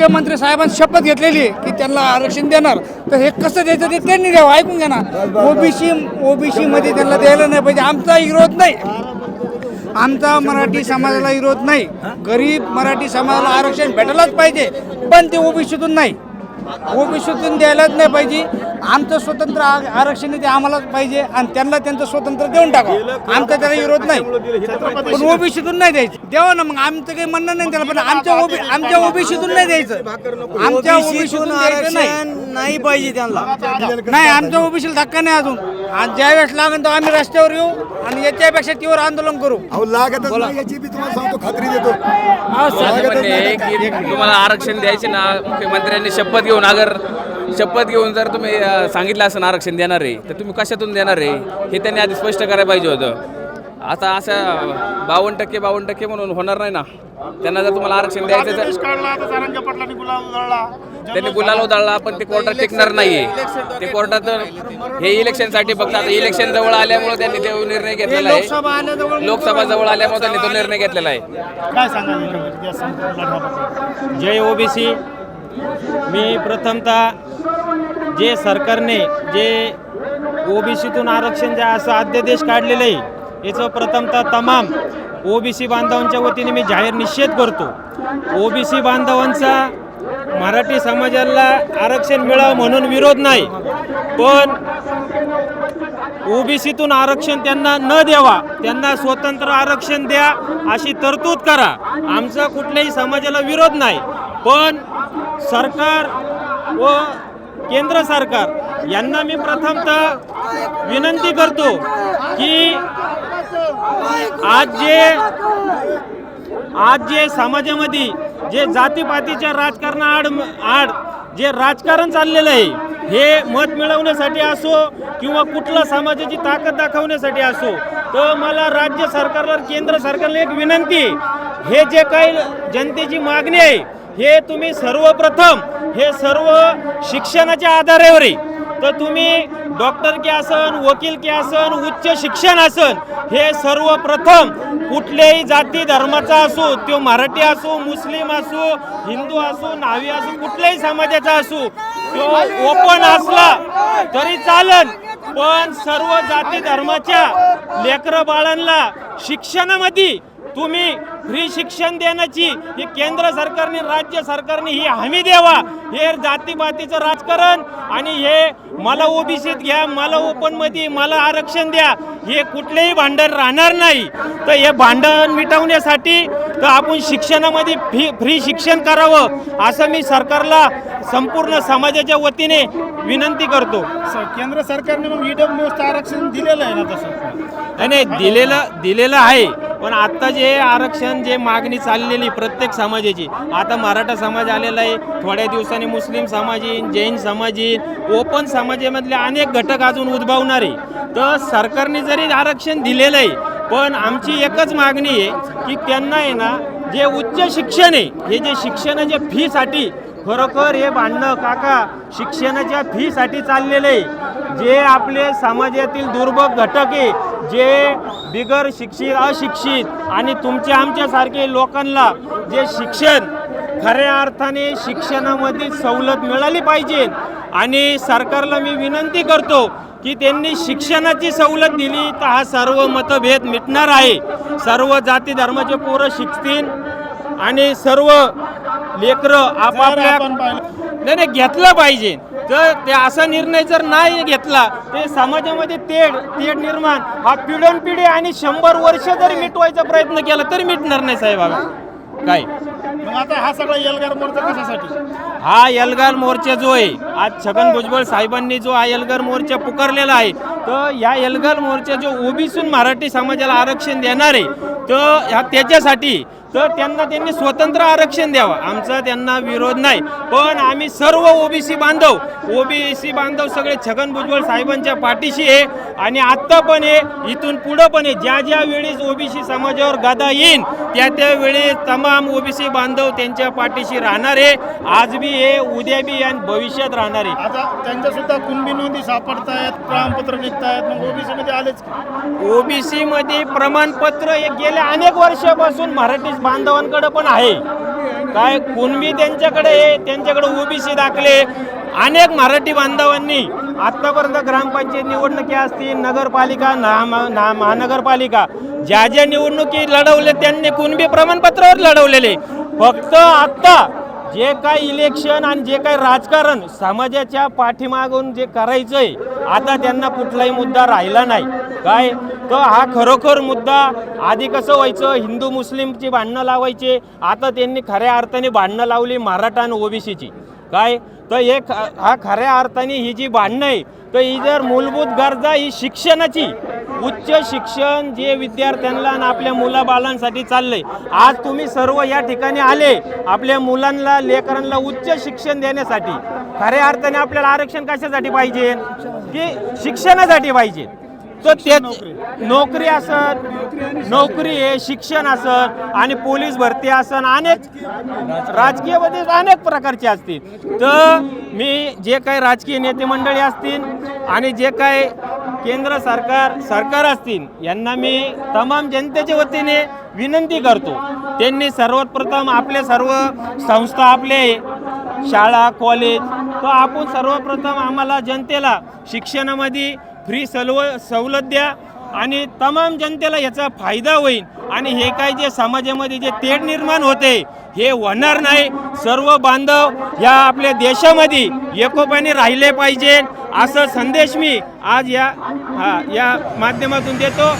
मुख्यमंत्री साहेबांनी शपथ घेतलेली की त्यांना आरक्षण देणार. तर हे कसं द्यायचं ते त्यांनी द्यावं ऐकून घ्या ना. ओबीसी ओबीसी मध्ये त्यांना द्यायला नाही पाहिजे. आमचा विरोध नाही. आमचा मराठी समाजाला विरोध नाही. गरीब मराठी समाजाला आरक्षण भेटायलाच पाहिजे पण ते ओबीसीतून नाही. ओबीसीतून द्यायलाच नाही पाहिजे. आमचं स्वतंत्र आरक्षण ते आम्हालाच पाहिजे आणि त्यांना त्यांचं स्वतंत्र देऊन टाका आमचा त्याला विरोध नाही. पण ओबीसीतून नाही द्यायचं. द्यावं ना मग आमचं काही म्हणणं नाही त्याला पण आमच्या ओबी आमच्या ओबीसीतून नाही द्यायचं. आमच्या ओबीसीतून नाही पाहिजे त्यांना. नाही आमच्या ओबीसीला धक्का नाही अजून. आणि ज्यावेळेस लागेल तेव्हा आम्ही रस्त्यावर येऊ आणि याच्यापेक्षा तीव्र आंदोलन करू. अहो लागतच नाही याची बी तुम्हाला सांगतो खात्री देतो. माझं म्हणणे आहे की तुम्हाला आरक्षण द्यायचे ना मुख्यमंत्र्यांनी शपथ घेऊन अगर शपथ घेऊन जर तुम्ही अ, सांगितलं असं आरक्षण देणार आहे तर तुम्ही कशातून देणार आहे? हे त्यांनी आधी स्पष्ट करायला पाहिजे होतं. आता असं बावन्न टक्के बावन्न टक्के म्हणून होणार नाही ना. त्यांना जर तुम्हाला आरक्षण द्यायचं तर त्यांनी गुलाल उधळला पण ते कोर्टात टिकणार नाहीये. ते कोर्टात हे इलेक्शनसाठी फक्त आता इलेक्शन जवळ आल्यामुळे त्यांनी तो निर्णय घेतलेला आहे. लोकसभा जवळ आल्यामुळे त्यांनी तो निर्णय घेतलेला आहे. काय? जय ओबीसी. मी प्रथमतः जे सरकारने जे ओबीसीतून आरक्षण जे असं अध्यादेश काढलेलं आहे याचं प्रथमतः तमाम ओबीसी बांधवांच्या वतीने मी जाहीर निषेध करतो. ओबीसी बांधवांचा मराठी समाजाला आरक्षण मिळावं म्हणून विरोध नाही पण ओबीसीतून आरक्षण त्यांना न द्यावा त्यांना स्वतंत्र आरक्षण द्या अशी तरतूद करा. आमचा कुठल्याही समाजाला विरोध नाही पण सरकार व केंद्र सरकार यांना मी प्रथमतः विनंती करतो की आज जे आज जे समाजामध्ये जे जातीपातीच्या राजकारणाआड आड जे राजकारण चाललेलं आहे हे मत मिळवण्यासाठी असो किंवा कुठलं समाजाची ताकद दाखवण्यासाठी असो तर मला राज्य सरकारला केंद्र सरकारला एक विनंती हे जे काही जनतेची मागणी आहे हे तुम्ही सर्वप्रथम हे सर्व शिक्षणाच्या आधारावर आहे तर तुम्ही डॉक्टर की असन वकील की असन उच्च शिक्षण असन हे सर्वप्रथम कुठल्याही जाती धर्माचा असो तो मराठी असो मुस्लिम असो हिंदू असो नावी असो कुठल्याही समाजाचा असो तो ओपन असला तरी चालन. पण सर्व जाती धर्माच्या लेकरं बाळांना शिक्षणामध्ये तुम्ही फ्री शिक्षण देण्याची ही केंद्र सरकारने राज्य सरकारने ही हमी द्यावा. हे जातीपातीचं राजकारण आणि हे मला ओबीसीत घ्या मला ओपनमध्ये मला आरक्षण द्या हे कुठलेही भांडण राहणार नाही. तर हे भांडण मिटवण्यासाठी तर आपण शिक्षणामध्ये फी फ्री शिक्षण करावं असं मी सरकारला संपूर्ण समाजाच्या वतीने विनंती करतो. केंद्र सरकारने मग आरक्षण दिलेलं आहे ना तसं? नाही दिलेलं दिलेलं आहे. पण आत्ता जे आरक्षण जे मागणी चाललेली प्रत्येक समाजाची आता मराठा समाज आलेला आहे. थोड्या दिवसांनी मुस्लिम समाज येईन जैन समाज येईन ओपन समाजामधले अनेक घटक अजून उद्भवणार आहे. तर सरकारने जरी आरक्षण दिलेलं आहे पण आमची एकच मागणी आहे की त्यांना आहे ना जे उच्च शिक्षण आहे हे जे शिक्षणाच्या फीसाठी खरोखर हे भांडणं काका शिक्षणाच्या फीसाठी चाललेलं आहे. जे आपले समाजातील दुर्बल घटक आहे जे बिगर शिक्षित अशिक्षित आणि तुमच्या आमच्यासारखे लोकांना जे शिक्षण खऱ्या अर्थाने शिक्षणामध्ये सवलत मिळाली पाहिजे. आणि सरकारला मी विनंती करतो की त्यांनी शिक्षणाची सवलत दिली तर हा सर्व मतभेद मिटणार आहे. सर्व जाती धर्माचे पोरं शिकतील आणि सर्व लेकरं आपापल्या नाही घेतलं पाहिजे. तर ते असा निर्णय जर नाही घेतला ते समाजामध्ये तेढ तेढ निर्माण हा पिढ्यान पिढी आणि शंभर वर्ष जरी मिटवायचा प्रयत्न केला तरी मिटणार नाही साहेब हा. काय मग आता हा सगळा एल्गार मोर्चा कशासाठी हा एल्गार मोर्चा जो आहे आज छगन भुजबळ साहेबांनी जो हा एल्गार मोर्चा पुकारलेला आहे तर या एल्गार मोर्चा जो ओबीसून मराठी समाजाला आरक्षण देणार आहे तर ह्या त्याच्यासाठी तर त्यांना त्यांनी स्वतंत्र आरक्षण द्यावं. आमचा त्यांना विरोध नाही. पण आम्ही सर्व ओबीसी बांधव ओबीसी बांधव सगळे छगन भुजबळ साहेबांच्या पाठीशी आहे. आणि आत्ता पण आहे इथून पुढं पण आहे ज्या ज्या वेळेस ओबीसी समाजावर गदा येईन त्या त्या वेळेस तमाम ओबीसी बांधव त्यांच्या पाठीशी राहणार आहे. आज बी आहे उद्या बी आणि भविष्यात राहणार आहे. आता त्यांच्या सुद्धा कुणबी नोंदी सापडतायत प्रमाणपत्र निघतायत मग ओबीसी मध्ये आलेच ओबीसी मध्ये प्रमाणपत्र हे गेल्या अनेक वर्षापासून मराठी बांधवांकडे पण आहे. काय कुणबी त्यांच्याकडे आहे त्यांच्याकडे ओबीसी दाखले. अनेक मराठी बांधवांनी आत्तापर्यंत ग्रामपंचायत निवडणुकी असतील नगरपालिका ना- महानगरपालिका ज्या ज्या निवडणुकी लढवले त्यांनी कुणबी प्रमाणपत्रावर लढवलेले. फक्त आत्ता जे काय इलेक्शन आणि जे काय राजकारण समाजाच्या पाठीमागून जे करायचंय आता त्यांना कुठलाही मुद्दा राहिला नाही. काय? तर हा खरोखर मुद्दा आधी कसं व्हायचं? हिंदू मुस्लिमची भांडणं लावायचे. आता त्यांनी खऱ्या अर्थाने भांडणं लावली मराठा आणि ओबीसीची. काय? तर हे हा खऱ्या अर्थाने ही जी भांडणं आहे तर ही जर मूलभूत गरजा ही शिक्षणाची. उच्च शिक्षण जे विद्यार्थ्यांना आणि आपल्या मुलाबालांसाठी चाललंय. आज तुम्ही सर्व या ठिकाणी आले आपल्या मुलांना लेकरांना उच्च शिक्षण देण्यासाठी. खऱ्या अर्थाने आपल्याला आरक्षण कशासाठी पाहिजे? की शिक्षणासाठी पाहिजे? तर ते नोकरी असन नोकरी आहे शिक्षण असन आणि पोलीस भरती असन अनेक राजकीयमध्ये अनेक प्रकारचे असतील. तर मी जे काही राजकीय नेते मंडळी असतील आणि जे काही केंद्र सरकार सरकार असतील यांना मी तमाम जनतेच्या वतीने विनंती करतो. त्यांनी सर्वात प्रथम आपले सर्व संस्था आपले शाळा कॉलेज तर आपण सर्वप्रथम आम्हाला जनतेला शिक्षणामध्ये फ्री सलव सवलत द्या आणि तमाम जनतेला याचा फायदा होईल. आणि हे काय जे समाजामध्ये जे तेढ निर्माण होते हे होणार नाही. सर्व बांधव या आपल्या देशामध्ये एकोपाने राहिले पाहिजे. असं संदेश मी आज या हा या माध्यमातून देतो.